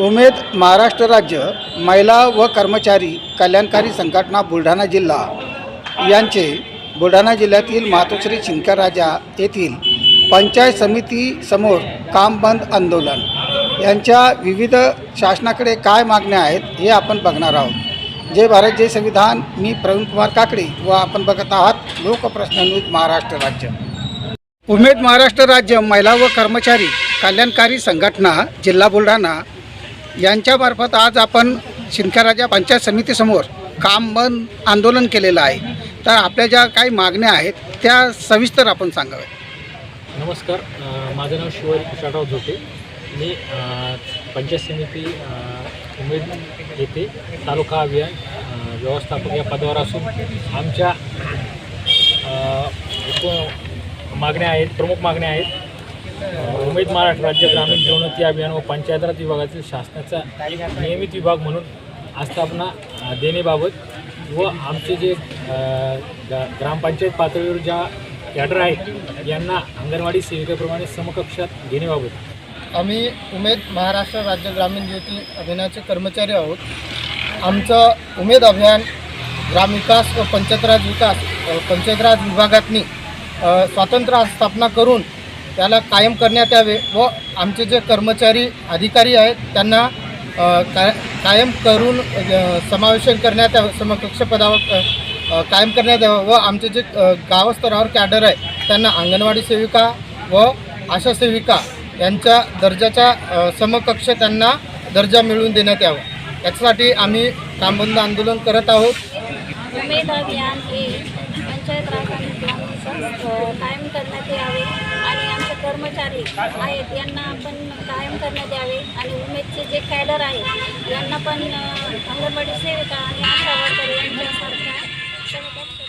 उमेद महाराष्ट्र राज्य महिला व कर्मचारी कल्याणकारी संघटना बुलढाणा जिल्हा यांचे बुलढाणा जिल्ह्यातील मातोश्री चिंकराजा येथील पंचायत समितीसमोर काम बंद आंदोलन. यांच्या विविध शासनाकडे काय मागण्या आहेत हे आपण बघणार आहोत. जय भारत जय संविधान. मी प्रवीण कुमार काकडे व आपण बघत आहात लोकप्रश्न न्यूज महाराष्ट्र राज्य. उमेद महाराष्ट्र राज्य महिला व कर्मचारी कल्याणकारी संघटना जिल्हा बुलढाणा यांच्यामार्फत आज आपण शिंदखेराच्या पंचायत समितीसमोर काम बंद आंदोलन केलेलं आहे. तर आपल्या ज्या काही मागण्या आहेत त्या सविस्तर आपण सांगाव्यात. नमस्कार. माझं नाव शिवाजी कुशाळराव झोटे. मी पंचायत समिती उमेद येथे तालुका अभियान व्यवस्थापक या पदावर असून आमच्या मागण्या आहेत प्रमुख मागण्या आहेत. उमेद महाराष्ट्र राज्य ग्रामीण जीवनोन्नती अभियान व पंचायत राज विभागातील शासनाचा एक नियमित विभाग म्हणून आस्थापना देण्याबाबत व आमचे जे ग्रामपंचायत पातळीवर ज्या कॅडर आहेत यांना अंगणवाडी सेविकेप्रमाणे समकक्षात घेण्याबाबत. आम्ही उमेद महाराष्ट्र राज्य ग्रामीण जीवती अभियानाचे कर्मचारी आहोत. आमचं उमेद अभियान ग्रामविकास व पंचायतराज विकास पंचायतराज विभागातनी स्वातंत्र्य स्थापना करून त्याला कायम करण्यात यावे व आमचे जे कर्मचारी अधिकारी आहेत त्यांना काय कायम करून समावेशन करण्यात यावं समकक्ष पदावर कायम करण्यात यावं व आमचे जे गावस्तरावर कॅडर आहे त्यांना अंगणवाडी सेविका व आशा सेविका यांच्या दर्जाच्या समकक्ष त्यांना दर्जा मिळवून देण्यात यावा. याच्यासाठी आम्ही कामबंद आंदोलन करत आहोत. उमेद अभियान हे पंचायत राज कायम करण्यात यावं. कर्मचारी आहेत यांना आपण कायम करण्यात यावे. आणि उमेदचे जे कॅडर आहेत यांना पण अंगणवाडी सेविका आणि आशा वर्कर यांच्यासारख्या